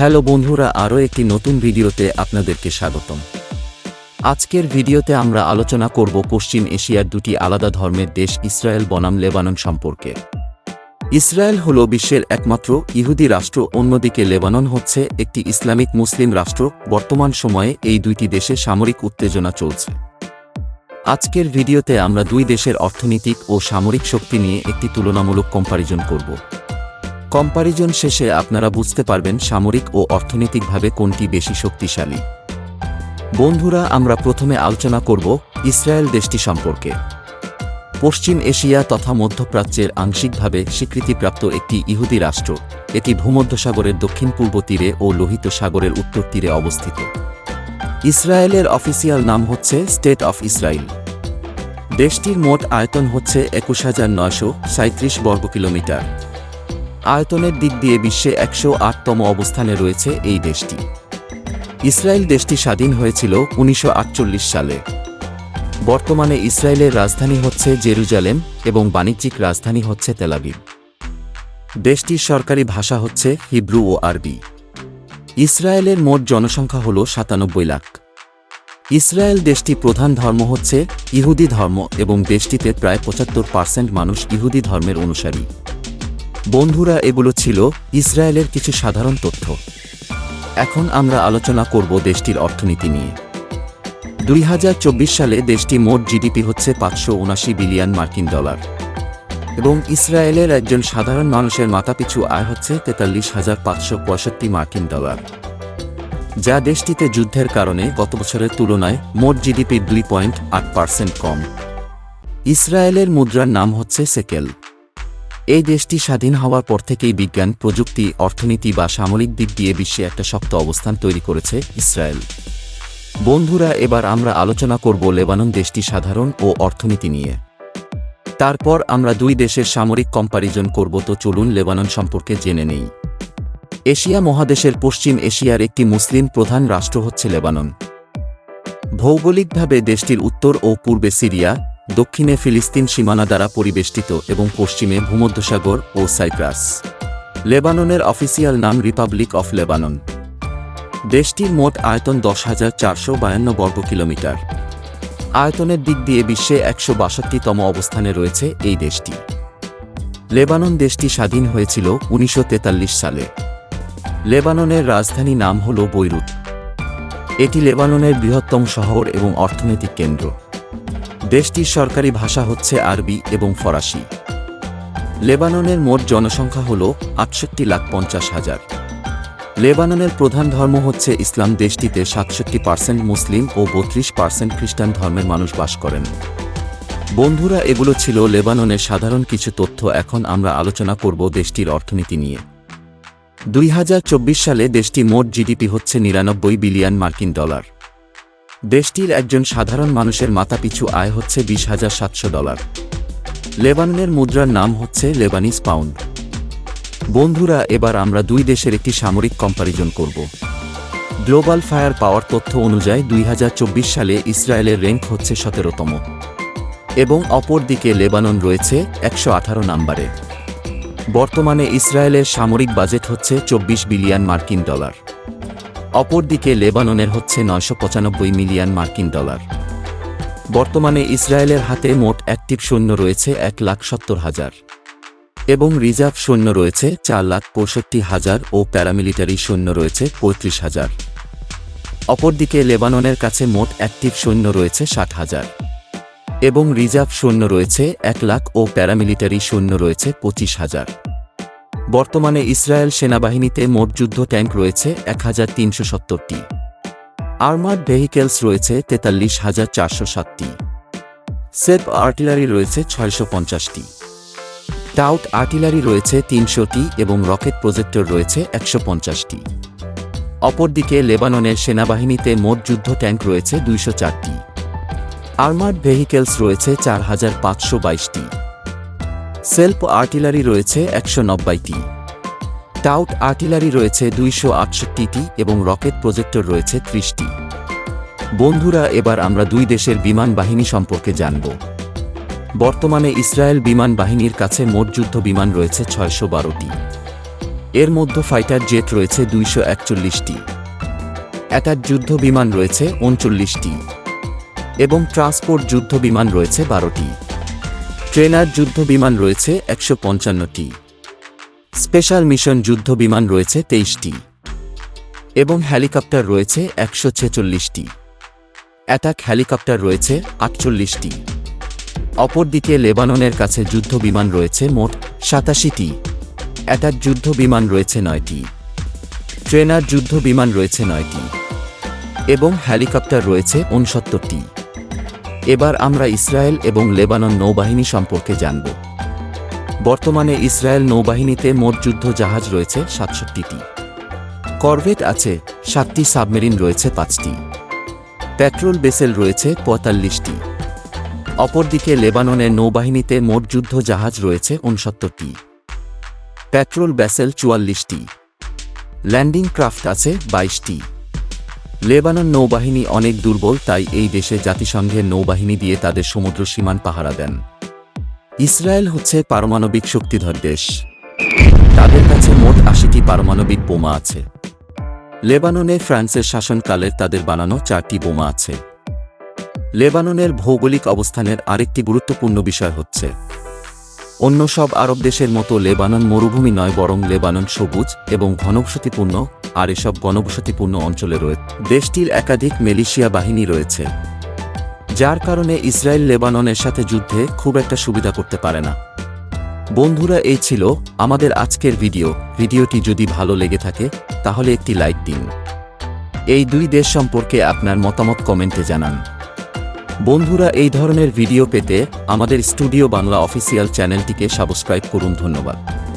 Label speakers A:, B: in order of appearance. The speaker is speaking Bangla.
A: হ্যালো বন্ধুরা, আরও একটি নতুন ভিডিওতে আপনাদেরকে স্বাগতম। আজকের ভিডিওতে আমরা আলোচনা করব পশ্চিম এশিয়ার দুটি আলাদা ধর্মের দেশ ইসরায়েল, বনাম, লেবানন সম্পর্কে। ইসরায়েল হল বিশ্বের একমাত্র ইহুদি রাষ্ট্র, অন্যদিকে লেবানন হচ্ছে একটি ইসলামিক মুসলিম রাষ্ট্র। বর্তমান সময়ে এই দুইটি দেশে সামরিক উত্তেজনা চলছে। আজকের ভিডিওতে আমরা দুই দেশের অর্থনৈতিক ও সামরিক শক্তি নিয়ে একটি তুলনামূলক কম্পারিজন করব। কম্পারিজন শেষে আপনারা বুঝতে পারবেন সামরিক ও অর্থনৈতিকভাবে কোনটি বেশি শক্তিশালী। বন্ধুরা, আমরা প্রথমে আলোচনা করব ইসরায়েল দেশটি সম্পর্কে। পশ্চিম এশিয়া তথা মধ্যপ্রাচ্যের আংশিকভাবে স্বীকৃতিপ্রাপ্ত একটি ইহুদি রাষ্ট্র। এটি ভূমধ্যসাগরের দক্ষিণ পূর্ব তীরে ও লোহিত সাগরের উত্তর তীরে অবস্থিত। ইসরায়েলের অফিসিয়াল নাম হচ্ছে স্টেট অফ ইসরায়েল। দেশটির মোট আয়তন হচ্ছে একুশ হাজার নয়শো সাঁত্রিশ বর্গ কিলোমিটার আয়তনের দিক দিয়ে বিশ্বে একশো আটতম অবস্থানে রয়েছে এই দেশটি। ইসরায়েল দেশটি স্বাধীন হয়েছিল উনিশশো আটচল্লিশ সালে। বর্তমানে ইসরায়েলের রাজধানী হচ্ছে জেরুজালেম এবং বাণিজ্যিক রাজধানী হচ্ছে তেলাবিব দেশটির সরকারি ভাষা হচ্ছে হিব্রু ও আরবি। ইসরায়েলের মোট জনসংখ্যা হল সাতানব্বই লাখ। ইসরায়েল দেশটি প্রধান ধর্ম হচ্ছে ইহুদি ধর্ম এবং দেশটিতে প্রায় পঁচাত্তর পার্সেন্ট মানুষ ইহুদি ধর্মের অনুসারী। বন্ধুরা, এগুলো ছিল ইসরায়েলের কিছু সাধারণ তথ্য। এখন আমরা আলোচনা করব দেশটির অর্থনীতি নিয়ে। দুই হাজার চব্বিশ সালে দেশটি মোট জিডিপি হচ্ছে পাঁচশো বিলিয়ন মার্কিন ডলার। এবং ইসরায়েলের একজন সাধারণ মানুষের মাথাপিছু আয় হচ্ছে তেতাল্লিশ হাজার পাঁচশো পঁয়ষট্টি মার্কিন ডলার। যা দেশটিতে যুদ্ধের কারণে গত বছরের তুলনায় মোট জিডিপির দুই পয়েন্ট আট পার্সেন্ট কম। ইসরায়েলের মুদ্রার নাম হচ্ছে সেকেল। এই দেশটি স্বাধীন হওয়ার পর থেকেই বিজ্ঞান, প্রযুক্তি, অর্থনীতি বা সামরিক দিক দিয়ে বিশ্বে একটা শক্ত অবস্থান তৈরি করেছে ইসরায়েল। বন্ধুরা, এবার আমরা আলোচনা করব লেবানন দেশটি সাধারণ ও অর্থনীতি নিয়ে। তারপর আমরা দুই দেশের সামরিক কম্পারিজন করব, তো চলুন লেবানন সম্পর্কে জেনে নেই। এশিয়া মহাদেশের পশ্চিম এশিয়ার একটি মুসলিম প্রধান রাষ্ট্র হচ্ছে লেবানন। ভৌগোলিকভাবে দেশটির উত্তর ও পূর্বে সিরিয়া দক্ষিণে ফিলিস্তিন সীমানা দ্বারা পরিবেষ্টিত এবং পশ্চিমে ভূমধ্যসাগর ও সাইপ্রাস। লেবাননের অফিসিয়াল নাম রিপাবলিক অফ লেবানন। দেশটির মোট আয়তন দশ হাজার চারশো বায়ান্ন বর্গ কিলোমিটার। আয়তনের দিক দিয়ে বিশ্বে একশো বাষট্টিতম অবস্থানে রয়েছে এই দেশটি। লেবানন দেশটি স্বাধীন হয়েছিল উনিশশো তেতাল্লিশ সালে। লেবাননের রাজধানী নাম হল বৈরুত। এটি লেবাননের বৃহত্তম শহর এবং অর্থনৈতিক কেন্দ্র। দেশটির সরকারি ভাষা হচ্ছে আরবি এবং ফরাসি। লেবাননের মোট জনসংখ্যা হল আটষট্টি লাখ পঞ্চাশ হাজার। লেবাননের প্রধান ধর্ম হচ্ছে ইসলাম। দেশটিতে সাতষট্টি পার্সেন্ট মুসলিম ও বত্রিশ পার্সেন্ট খ্রিস্টান ধর্মের মানুষ বাস করেন। বন্ধুরা, এগুলো ছিল লেবাননের সাধারণ কিছু তথ্য। এখন আমরা আলোচনা করব দেশটির অর্থনীতি নিয়ে। দুই হাজার চব্বিশ সালে দেশটি মোট জিডিপি হচ্ছে নিরানব্বই বিলিয়ন মার্কিন ডলার। দেশটির একজন সাধারণ মানুষের মাথাপিছু আয় হচ্ছে বিশ হাজার সাতশো ডলার। লেবাননের মুদ্রার নাম হচ্ছে লেবানিস পাউন্ড। বন্ধুরা, এবার আমরা দুই দেশের একটি সামরিক কম্পারিজন করব। গ্লোবাল ফায়ার পাওয়ার তথ্য অনুযায়ী দুই হাজার চব্বিশ সালে ইসরায়েলের র্যাঙ্ক হচ্ছে সতেরোতম এবং অপরদিকে লেবানন রয়েছে একশো আঠারো নম্বরে। বর্তমানে ইসরায়েলের সামরিক বাজেট হচ্ছে চব্বিশ বিলিয়ন মার্কিন ডলার। অপরদিকে লেবাননের হচ্ছে নয়শো পঁচানব্বই মিলিয়ন মার্কিন ডলার। বর্তমানে ইসরায়েলের হাতে মোট অ্যাক্টিভ সৈন্য রয়েছে এক লাখ সত্তর হাজার। এবং রিজার্ভ সৈন্য রয়েছে চার লাখ পঁয়ষট্টি হাজার ও প্যারামিলিটারি সৈন্য রয়েছে পঁয়ত্রিশ হাজার। অপরদিকে লেবাননের কাছে মোট অ্যাক্টিভ সৈন্য রয়েছে ষাট হাজার। এবং রিজার্ভ সৈন্য রয়েছে এক লাখ ও প্যারামিলিটারি সৈন্য রয়েছে পঁচিশ হাজার। বর্তমানে ইসরায়েল সেনাবাহিনীতে মোট যুদ্ধ ট্যাঙ্ক রয়েছে এক হাজার তিনশো সত্তরটি। আর্মার্ড ভেহিকেলস রয়েছে তেতাল্লিশ হাজার চারশো সাতটি। সেলফ আর্টিলারি রয়েছে ছয়শো পঞ্চাশটি। টাউট আর্টিলারি রয়েছে তিনশোটি এবং রকেট প্রজেক্টর রয়েছে একশো পঞ্চাশটি। অপরদিকে লেবাননের সেনাবাহিনীতে মোট যুদ্ধ ট্যাঙ্ক রয়েছে দুইশো চারটি। আর্মার্ড ভেহিকেলস রয়েছে চার হাজার পাঁচশো বাইশটি। সেলফ আর্টিলারি রয়েছে একশো নব্বইটি। টাউট আর্টিলারি রয়েছে দুইশো আটষট্টিটি এবং রকেট প্রজেক্টর রয়েছে ত্রিশটি। বন্ধুরা, এবার আমরা দুই দেশের বিমান বাহিনী সম্পর্কে জানব। বর্তমানে ইসরায়েল বিমান বাহিনীর কাছে মোট যুদ্ধ বিমান রয়েছে ছয়শো বারোটি। এর মধ্যে ফাইটার জেট রয়েছে দুইশো একচল্লিশটি। অ্যাটাক যুদ্ধ বিমান রয়েছে উনচল্লিশটি। এবং ট্রান্সপোর্ট যুদ্ধ বিমান রয়েছে বারোটি। ট্রেনার যুদ্ধ বিমান রয়েছে একশো পঞ্চান্নটি। স্পেশাল মিশন যুদ্ধ বিমান রয়েছে তেইশটি। এবং হেলিকপ্টার রয়েছে একশো ছেচল্লিশটি। অ্যাটাক হেলিকপ্টার রয়েছে আটচল্লিশটি। অপরদিকে লেবাননের কাছে যুদ্ধ বিমান রয়েছে মোট সাতাশিটি। অ্যাটাক যুদ্ধ বিমান রয়েছে নয়টি। ট্রেনার যুদ্ধ বিমান রয়েছে নয়টি। এবং হেলিকপ্টার রয়েছে উনসত্তরটি। এবার আমরা ইসরায়েল এবং লেবানন নৌবাহিনী সম্পর্কে জানব। বর্তমানে ইসরায়েল নৌবাহিনীতে মোট যুদ্ধ জাহাজ রয়েছে সাতষট্টিটি। করভেট আছে সাতটি সাবমেরিন রয়েছে পাঁচটি। পেট্রোল বেসেল রয়েছে পঁয়তাল্লিশটি। অপরদিকে লেবাননের নৌবাহিনীতে মোট যুদ্ধ জাহাজ রয়েছে উনসত্তরটি। পেট্রোল ব্যাসেল চুয়াল্লিশটি। ল্যান্ডিং ক্রাফট আছে বাইশটি। লেবানন নৌবাহিনী অনেক দুর্বল, তাই এই দেশে জাতিসংঘের নৌবাহিনী দিয়ে তাদের সমুদ্র সীমান পাহারা দেন। ইসরায়েল হচ্ছে পারমাণবিক শক্তিধর দেশ। তাদের কাছে মোট আশিটি পারমাণবিক বোমা আছে। লেবাননে ফ্রান্সের শাসনকালের তাদের বানানো চারটি বোমা আছে। লেবাননের ভৌগোলিক অবস্থানের আরেকটি গুরুত্বপূর্ণ বিষয় হচ্ছে অন্য সব আরব দেশের মতো লেবানন মরুভূমি নয়, বরং লেবানন সবুজ এবং ঘনবসতিপূর্ণ, আর এসব ঘনবসতিপূর্ণ অঞ্চলে রয়েছে দেশটির একাধিক মিলিশিয়া বাহিনী রয়েছে, যার কারণে ইসরায়েল লেবাননের সাথে যুদ্ধে খুব একটা সুবিধা করতে পারে না। বন্ধুরা, এই ছিল আমাদের আজকের ভিডিও। ভিডিওটি যদি ভালো লেগে থাকে, তাহলে একটি লাইক দিন। এই দুই দেশ সম্পর্কে আপনার মতামত কমেন্টে জানান। বন্ধুরা এই ধরনের ভিডিও পেতে আমাদের স্টুডিও বাংলা অফিসিয়াল চ্যানেলটিকে সাবস্ক্রাইব করুন। ধন্যবাদ।